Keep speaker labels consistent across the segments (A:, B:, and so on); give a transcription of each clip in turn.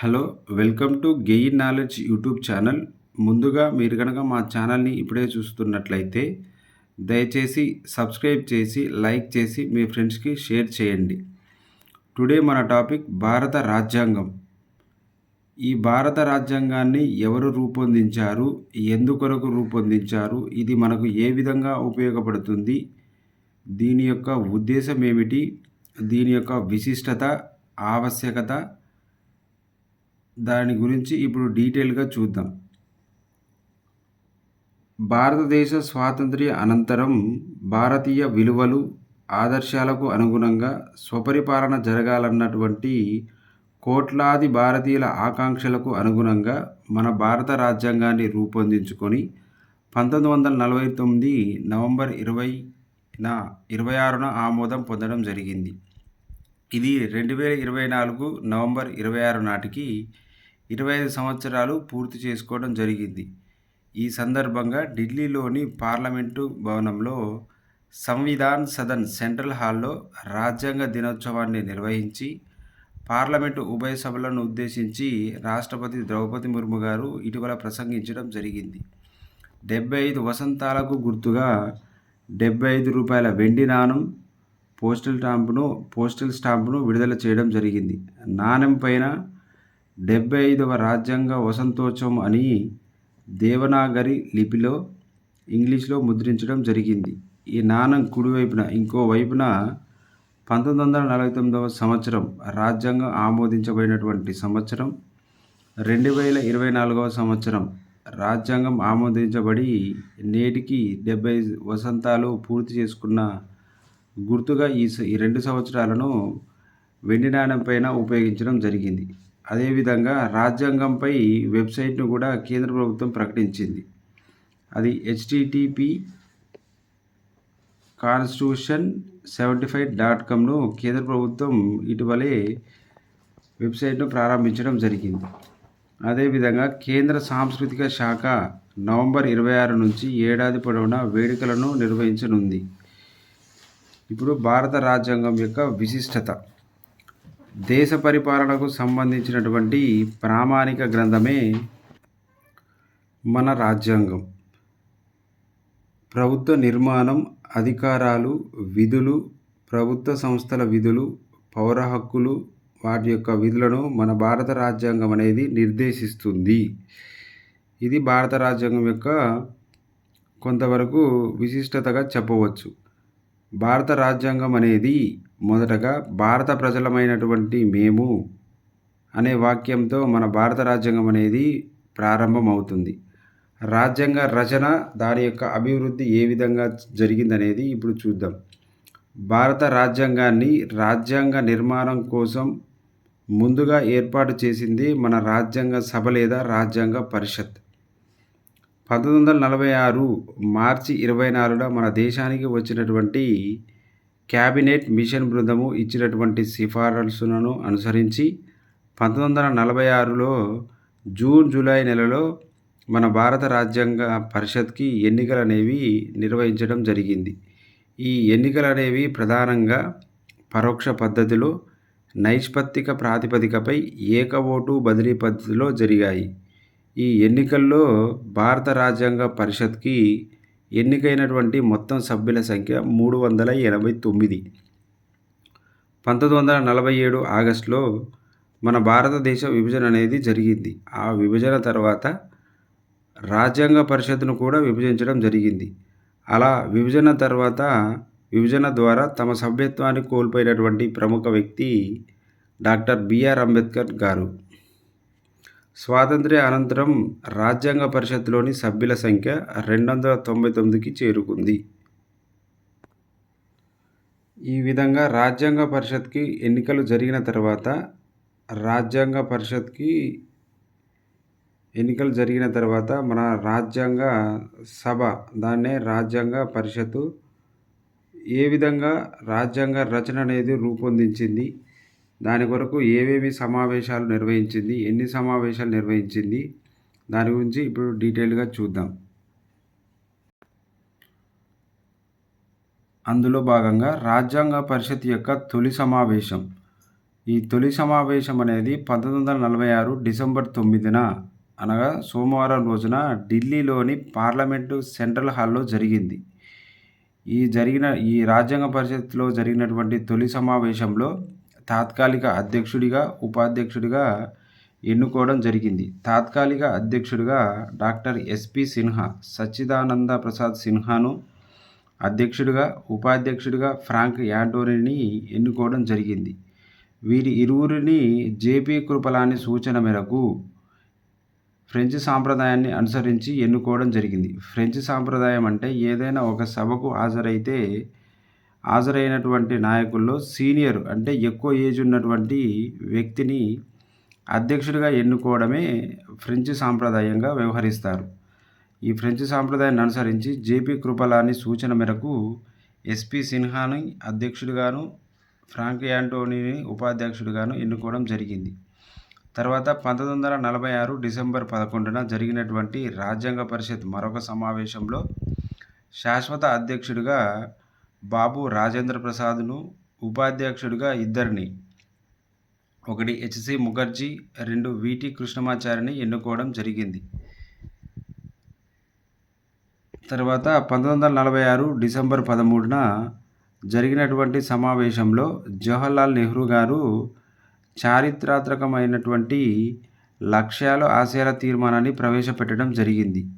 A: Hello welcome to gain knowledge YouTube channel. ముందుగా మీరు కనుక మా ఛానల్ని ఇప్పుడే చూస్తున్నట్లయితే దయచేసి సబ్స్క్రైబ్ చేసి లైక్ చేసి మీ ఫ్రెండ్స్కి షేర్ చేయండి. టుడే మన టాపిక్ భారత రాజ్యాంగం. ఈ భారత రాజ్యాంగాన్ని ఎవరు రూపొందించారు? ఎందుకొరకు రూపొందించారు? ఇది మనకు ఏ విధంగా ఉపయోగపడుతుంది? దీని యొక్క ఉద్దేశం ఏమిటి? దీని యొక్క విశిష్టత ఆవశ్యకత దాని గురించి ఇప్పుడు డీటెయిల్గా చూద్దాం. భారతదేశ స్వాతంత్ర్య అనంతరం భారతీయ విలువలు ఆదర్శాలకు అనుగుణంగా స్వపరిపాలన జరగాలన్నటువంటి కోట్లాది భారతీయుల ఆకాంక్షలకు అనుగుణంగా మన భారత రాజ్యాంగాన్ని రూపొందించుకొని పంతొమ్మిది వందల నలభై తొమ్మిది నవంబర్ ఇరవైన ఇరవై ఆరున ఆమోదం పొందడం జరిగింది. ఇది రెండు వేల ఇరవై నాలుగు నవంబర్ ఇరవై ఆరు నాటికి ఇరవై ఐదు సంవత్సరాలు పూర్తి చేసుకోవడం జరిగింది. ఈ సందర్భంగా ఢిల్లీలోని పార్లమెంటు భవనంలో సంవిధాన్ సదన్ సెంట్రల్ హాల్లో రాజ్యాంగ దినోత్సవాన్ని నిర్వహించి పార్లమెంటు ఉభయ సభలను ఉద్దేశించి రాష్ట్రపతి ద్రౌపది ముర్ము గారు ఇటీవల ప్రసంగించడం జరిగింది. డెబ్బై ఐదు వసంతాలకు గుర్తుగా డెబ్బై ఐదు రూపాయల వెండి నాణం పోస్టల్ స్టాంపును పోస్టల్ స్టాంపును విడుదల చేయడం జరిగింది. నాణెం పైన డెబ్బై ఐదవ రాజ్యాంగ వసంతోత్సవం అని దేవనాగరి లిపిలో ఇంగ్లీష్లో ముద్రించడం జరిగింది. ఈ నాణం కుడివైపున ఇంకోవైపున పంతొమ్మిది వందల నలభై తొమ్మిదవ సంవత్సరం రాజ్యాంగం ఆమోదించబడినటువంటి సంవత్సరం. రెండు వేల ఇరవై నాలుగవ సంవత్సరం రాజ్యాంగం ఆమోదించబడి నేటికి డెబ్బై వసంతాలు పూర్తి చేసుకున్న గుర్తుగా ఈ ఈ రెండు సంవత్సరాలను వెండి నాణ్యం పైన ఉపయోగించడం జరిగింది. అదేవిధంగా రాజ్యాంగంపై వెబ్సైట్ను కూడా కేంద్ర ప్రభుత్వం ప్రకటించింది. అది HTTP constitution seventy five dot కామ్ను కేంద్ర ప్రభుత్వం ఇటీవలే వెబ్సైట్ను ప్రారంభించడం జరిగింది. అదేవిధంగా కేంద్ర సాంస్కృతిక శాఖ నవంబర్ ఇరవై ఆరు నుంచి ఏడాది పొడవునా వేడుకలను నిర్వహించనుంది. ఇప్పుడు భారత రాజ్యాంగం యొక్క విశిష్టత. దేశ పరిపాలనకు సంబంధించినటువంటి ప్రామాణిక గ్రంథమే మన రాజ్యాంగం. ప్రభుత్వ నిర్మాణం అధికారాలు విధులు ప్రభుత్వ సంస్థల విధులు పౌర హక్కులు వాటి యొక్క విధులను మన భారత రాజ్యాంగం అనేది నిర్దేశిస్తుంది. ఇది భారత రాజ్యాంగం యొక్క కొంతవరకు విశిష్టతగా చెప్పవచ్చు. భారత రాజ్యాంగం అనేది మొదటగా భారత ప్రజలమైనటువంటి మేము అనే వాక్యంతో మన భారత రాజ్యాంగం అనేది ప్రారంభమవుతుంది. రాజ్యాంగ రచన దాని యొక్క అభివృద్ధి ఏ విధంగా జరిగిందనేది ఇప్పుడు చూద్దాం. భారత రాజ్యాంగాన్ని రాజ్యాంగ నిర్మాణం కోసం ముందుగా ఏర్పాటు చేసింది మన రాజ్యాంగ సభ లేదా రాజ్యాంగ పరిషత్. పంతొమ్మిది వందల నలభై ఆరు మార్చి ఇరవై నాలుగున మన దేశానికి వచ్చినటువంటి క్యాబినెట్ మిషన్ బృందము ఇచ్చినటువంటి సిఫారసులను అనుసరించి పంతొమ్మిది వందల నలభై ఆరులో జూన్ జూలై నెలలో మన భారత రాజ్యాంగ పరిషత్కి ఎన్నికలు అనేవి నిర్వహించడం జరిగింది. ఈ ఎన్నికలు అనేవి ప్రధానంగా పరోక్ష పద్ధతిలో నైష్పత్తిక ప్రాతిపదికపై ఏక ఓటు బదిలీ పద్ధతిలో జరిగాయి. ఈ ఎన్నికల్లో భారత రాజ్యాంగ పరిషత్కి ఎన్నికైనటువంటి మొత్తం సభ్యుల సంఖ్య మూడు వందల ఎనభై తొమ్మిది. పంతొమ్మిది వందల నలభై ఏడు ఆగస్టులో మన భారతదేశ విభజన అనేది జరిగింది. ఆ విభజన తర్వాత రాజ్యాంగ పరిషత్ను కూడా విభజించడం జరిగింది. అలా విభజన తర్వాత విభజన ద్వారా తమ సభ్యత్వాన్ని కోల్పోయినటువంటి ప్రముఖ వ్యక్తి డాక్టర్ బిఆర్ అంబేద్కర్ గారు. స్వాతంత్ర్య అనంతరం రాజ్యాంగ పరిషత్లోని సభ్యుల సంఖ్య రెండు వందల తొంభై తొమ్మిదికి చేరుకుంది. ఈ విధంగా రాజ్యాంగ పరిషత్కి ఎన్నికలు జరిగిన తర్వాత రాజ్యాంగ పరిషత్కి ఎన్నికలు జరిగిన తర్వాత మన రాజ్యాంగ సభ దాన్నే రాజ్యాంగ పరిషత్తు ఏ విధంగా రాజ్యాంగ రచన అనేది రూపొందించింది? దాని కొరకు ఏవేవి సమావేశాలు నిర్వహించింది ఎన్ని సమావేశాలు నిర్వహించింది దాని గురించి ఇప్పుడు డీటెయిల్గా చూద్దాం. అందులో భాగంగా రాజ్యాంగ పరిషత్ యొక్క తొలి సమావేశం. ఈ తొలి సమావేశం అనేది పంతొమ్మిది వందల నలభై ఆరు డిసెంబర్ తొమ్మిదిన అనగా సోమవారం రోజున ఢిల్లీలోని పార్లమెంటు సెంట్రల్ హాల్లో జరిగింది. ఈ జరిగిన ఈ రాజ్యాంగ పరిషత్లో జరిగినటువంటి తొలి సమావేశంలో తాత్కాలిక అధ్యక్షుడిగా ఉపాధ్యక్షుడిగా ఎన్నుకోవడం జరిగింది. తాత్కాలిక అధ్యక్షుడిగా డాక్టర్ ఎస్పి సిన్హా సచ్చిదానంద ప్రసాద్ సిన్హాను అధ్యక్షుడిగా ఉపాధ్యక్షుడిగా ఫ్రాంక్ యాంటోనీని ఎన్నుకోవడం జరిగింది. వీరి ఇరువురిని జేపీ కృపలాని సూచన మేరకు ఫ్రెంచ్ సాంప్రదాయాన్ని అనుసరించి ఎన్నుకోవడం జరిగింది. ఫ్రెంచ్ సాంప్రదాయం అంటే ఏదైనా ఒక సభకు హాజరైతే హాజరైనటువంటి నాయకుల్లో సీనియర్ అంటే ఎక్కువ ఏజ్ ఉన్నటువంటి వ్యక్తిని అధ్యక్షుడిగా ఎన్నుకోవడమే ఫ్రెంచ్ సాంప్రదాయంగా వ్యవహరిస్తారు. ఈ ఫ్రెంచ్ సాంప్రదాయాన్ని అనుసరించి జేపీ కృపలాని సూచన మేరకు ఎస్పి సిన్హాని అధ్యక్షుడిగాను ఫ్రాంక్ యాంటోనీని ఉపాధ్యక్షుడిగాను ఎన్నుకోవడం జరిగింది. తర్వాత పంతొమ్మిది వందల నలభై ఆరు డిసెంబర్ పదకొండున జరిగినటువంటి రాజ్యాంగ పరిషత్ మరొక సమావేశంలో శాశ్వత అధ్యక్షుడిగా బాబు రాజేంద్ర ప్రసాద్ను ఉపాధ్యక్షుడిగా ఇద్దరిని ఒకటి హెచ్సి ముఖర్జీ రెండు విటి కృష్ణమాచారిని ఎన్నుకోవడం జరిగింది. తర్వాత పంతొమ్మిది వందల నలభై ఆరు డిసెంబర్ పదమూడున జరిగినటువంటి సమావేశంలో జవహర్లాల్ నెహ్రూ గారు చారిత్రాత్మకమైనటువంటి లక్ష్యాలు ఆశయాల తీర్మానాన్ని ప్రవేశపెట్టడం జరిగింది.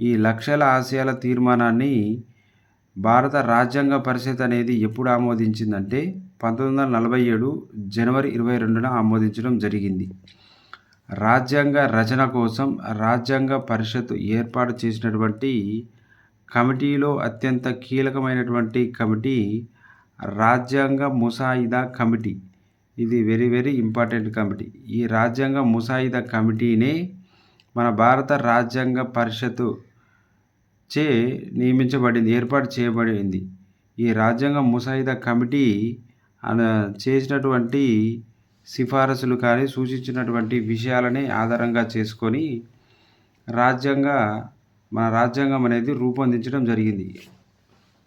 A: ఈ లక్ష్యాల ఆశయాల తీర్మానాన్ని భారత రాజ్యాంగ పరిషత్ అనేది ఎప్పుడు ఆమోదించిందంటే పంతొమ్మిది వందల నలభై ఏడు జనవరి ఇరవై రెండున ఆమోదించడం జరిగింది. రాజ్యాంగ రచన కోసం రాజ్యాంగ పరిషత్ ఏర్పాటు చేసినటువంటి కమిటీలో అత్యంత కీలకమైనటువంటి కమిటీ రాజ్యాంగ ముసాయిదా కమిటీ. ఇది వెరీ వెరీ ఇంపార్టెంట్ కమిటీ. ఈ రాజ్యాంగ ముసాయిదా కమిటీనే మన భారత రాజ్యాంగ పరిషత్ చే నియమించబడింది ఏర్పాటు చేయబడింది. ఈ రాజ్యాంగ ముసాయిదా కమిటీ చేసినటువంటి సిఫారసులు కానీ సూచించినటువంటి విషయాలని ఆధారంగా చేసుకొని రాజ్యాంగ మన రాజ్యాంగం అనేది రూపొందించడం జరిగింది.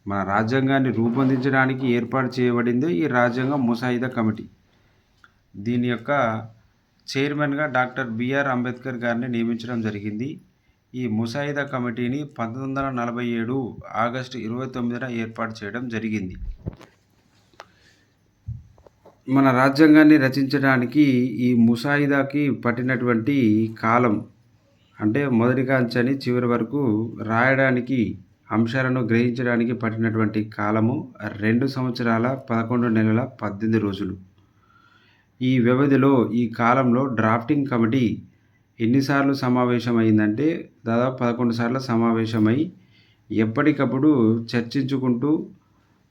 A: మన రాజ్యాంగాన్ని రూపొందించడానికి ఏర్పాటు చేయబడింది ఈ రాజ్యాంగ ముసాయిదా కమిటీ. దీని యొక్క చైర్మన్గా డాక్టర్ బిఆర్ అంబేద్కర్ గారిని నియమించడం జరిగింది. ఈ ముసాయిదా కమిటీని పంతొమ్మిది వందల నలభై ఏడు ఆగస్టు ఇరవై తొమ్మిదిన ఏర్పాటు చేయడం జరిగింది. మన రాజ్యాంగాన్ని రచించడానికి ఈ ముసాయిదాకి పట్టినటువంటి కాలం అంటే మొదటి కాంచని చివరి వరకు రాయడానికి అంశాలను గ్రహించడానికి పట్టినటువంటి కాలము రెండు సంవత్సరాల పదకొండు నెలల పద్దెనిమిది రోజులు. ఈ వ్యవధిలో ఈ కాలంలో డ్రాఫ్టింగ్ కమిటీ ఎన్నిసార్లు సమావేశమైందంటే దాదాపు పదకొండు సార్లు సమావేశమై ఎప్పటికప్పుడు చర్చించుకుంటూ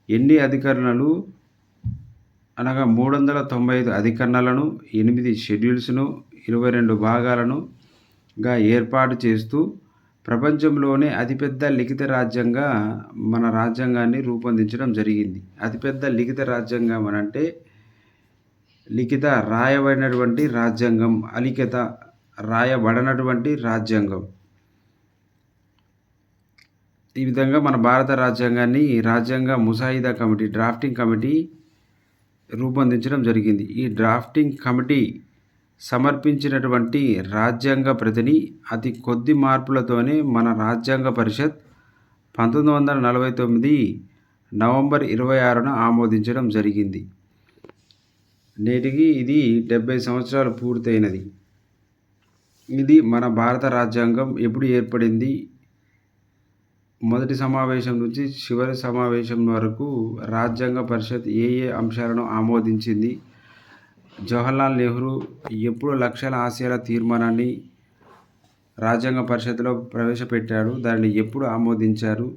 A: ఎన్ని అధికరణలు అనగా మూడు వందల తొంభై ఐదు అధికరణలను ఎనిమిది షెడ్యూల్స్ను ఇరవై రెండు భాగాలను గా ఏర్పాటు చేస్తూ ప్రపంచంలోనే అతిపెద్ద లిఖిత రాజ్యంగా మన రాజ్యాంగాన్ని రూపొందించడం జరిగింది. అతిపెద్ద లిఖిత రాజ్యాంగం అని అంటే లిఖిత రాయబడినటువంటి రాజ్యాంగం అలిఖిత రాయబడినటువంటి రాజ్యాంగం. ఈ విధంగా మన భారత రాజ్యాంగాన్ని రాజ్యాంగ ముసాయిదా కమిటీ డ్రాఫ్టింగ్ కమిటీ రూపొందించడం జరిగింది. ఈ డ్రాఫ్టింగ్ కమిటీ సమర్పించినటువంటి రాజ్యాంగ ప్రతిని అతి కొద్ది మార్పులతోనే మన రాజ్యాంగ పరిషత్ పంతొమ్మిది వందల నలభై తొమ్మిది నవంబర్ ఇరవై ఆరున ఆమోదించడం జరిగింది. నేటికి ఇది డెబ్బై సంవత్సరాలు పూర్తయినది. ఇది మన భారత రాజ్యాంగం ఎప్పుడు ఏర్పడింది? మొదటి సమావేశం నుంచి చివరి సమావేశం వరకు రాజ్యాంగ పరిషత్ ఏ ఏ అంశాలను ఆమోదించింది? జవహర్లాల్ నెహ్రూ ఎప్పుడు లక్షల ఆశయాల తీర్మానాన్ని రాజ్యాంగ పరిషత్లో ప్రవేశపెట్టాడు? దాన్ని ఎప్పుడు ఆమోదించారు?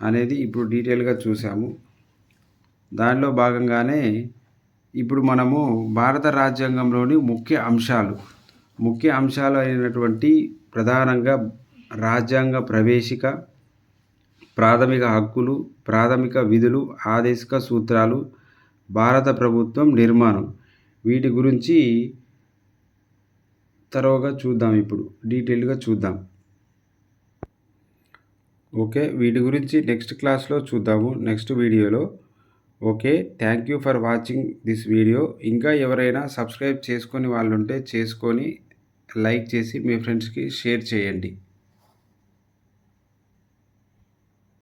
A: అనేది ఇప్పుడు డీటెయిల్గా చూసాము దానిలో భాగంగానే ఇప్పుడు మనము భారత రాజ్యాంగంలోని ముఖ్య అంశాలు ముఖ్య అంశాలు అయినటువంటి ప్రధానంగా రాజ్యాంగ ప్రవేశిక ప్రాథమిక హక్కులు ప్రాథమిక విధులు ఆదేశిక సూత్రాలు భారత ప్రభుత్వం నిర్మాణం. వీటి గురించి తరువుగా చూద్దాం ఇప్పుడు. డీటెయిల్గా చూద్దాం. ఓకే వీటి గురించి నెక్స్ట్ క్లాస్లో చూద్దాము. నెక్స్ట్ వీడియోలో. Okay thank you for watching this video. ఇంకా ఎవరైనా సబ్స్క్రైబ్ చేసుకొని వాళ్ళు ఉంటే చేసుకొని లైక్ చేసి మీ ఫ్రెండ్స్కి షేర్ చేయండి.